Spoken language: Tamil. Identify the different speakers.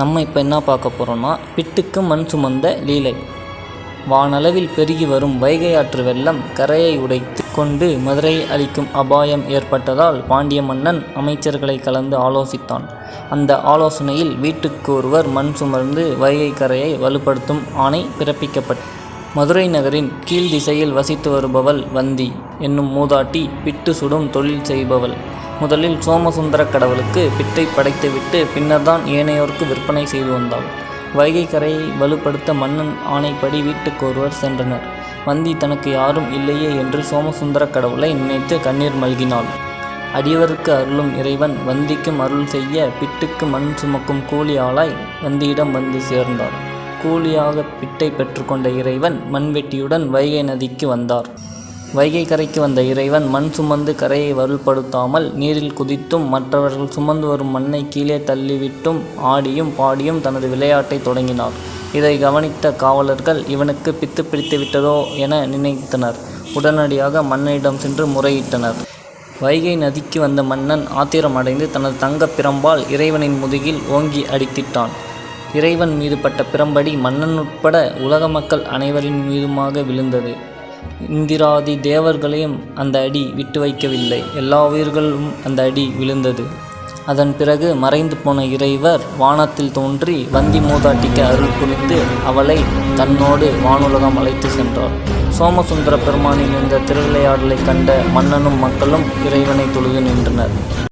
Speaker 1: நம்ம இப்போ என்ன பார்க்க போகிறோம்னா பிட்டுக்கு மண் சுமந்த லீலை. வானளவில் பெருகி வரும் வைகை ஆற்று வெள்ளம் கரையை உடைத்து கொண்டு மதுரையை அளிக்கும் அபாயம் ஏற்பட்டதால் பாண்டிய மன்னன் அமைச்சர்களை கலந்து ஆலோசித்தான். அந்த ஆலோசனையில் வீட்டுக்கு ஒருவர் மண் சுமர்ந்து வைகை கரையை வலுப்படுத்தும் ஆணை பிறப்பிக்கப்பட்டது மதுரை நகரின் கீழ் திசையில் வசித்து வருபவள் வந்தி என்னும் மூதாட்டி பிட்டு சுடும் தொழில் செய்பவள். முதலில் சோமசுந்தர கடவுளுக்கு பிட்டை படைத்துவிட்டு பின்னர்தான் ஏனையோருக்கு விற்பனை செய்து வந்தாள் வைகை கரையை வலுப்படுத்த மன்னன் ஆணைப்படி வீட்டுக்கு ஒருவர் சென்றனர். வந்தி தனக்கு யாரும் இல்லையே என்று சோமசுந்தர கடவுளை நினைத்து கண்ணீர் மல்கினாள். அடியவருக்கு அருளும் இறைவன் வந்திக்கும் அருள் செய்ய பிட்டுக்கு மண் சுமக்கும் கூலி ஆளாய் வந்தியிடம் வந்து சேர்ந்தார். கூலியாக பிட்டை பெற்றுக்கொண்ட இறைவன் மண்வெட்டியுடன் வைகை நதிக்கு வந்தார். வைகை கரைக்கு வந்த இறைவன் மண் சுமந்து கரையை வருள்படுத்தாமல் நீரில் குதித்தும் மற்றவர்கள் சுமந்து வரும் மண்ணை கீழே தள்ளிவிட்டும் ஆடியும் பாடியும் தனது விளையாட்டை தொடங்கினார். இதை கவனித்த காவலர்கள் இவனுக்கு பித்து பிடித்து விட்டதோ என நினைத்தனர். உடனடியாக மன்னனிடம் சென்று முறையிட்டனர். வைகை நதிக்கு வந்த மன்னன் ஆத்திரமடைந்து தனது தங்கப் பிரம்பால் இறைவனின் முதுகில் ஓங்கி அடித்திட்டான். இறைவன் மீது பட்ட பிரம்படி மன்னன் உட்பட உலக மக்கள் அனைவரின் மீதுமாக விழுந்தது. இந்திராதி தேவர்களையும் அந்த அடி விட்டு வைக்கவில்லை. எல்லா உயிர்களும் அந்த அடி விழுந்தது. அதன் பிறகு மறைந்து போன இறைவர் வானத்தில் தோன்றி வந்தி மூதாட்டிக்கு அருள் புரிந்து அவளை தன்னோடு வானுலகம் அழைத்து சென்றார். சோமசுந்தர பெருமானின் இந்த திருவிளையாடலை கண்ட மன்னனும் மக்களும் இறைவனை தொழுது நின்றனர்.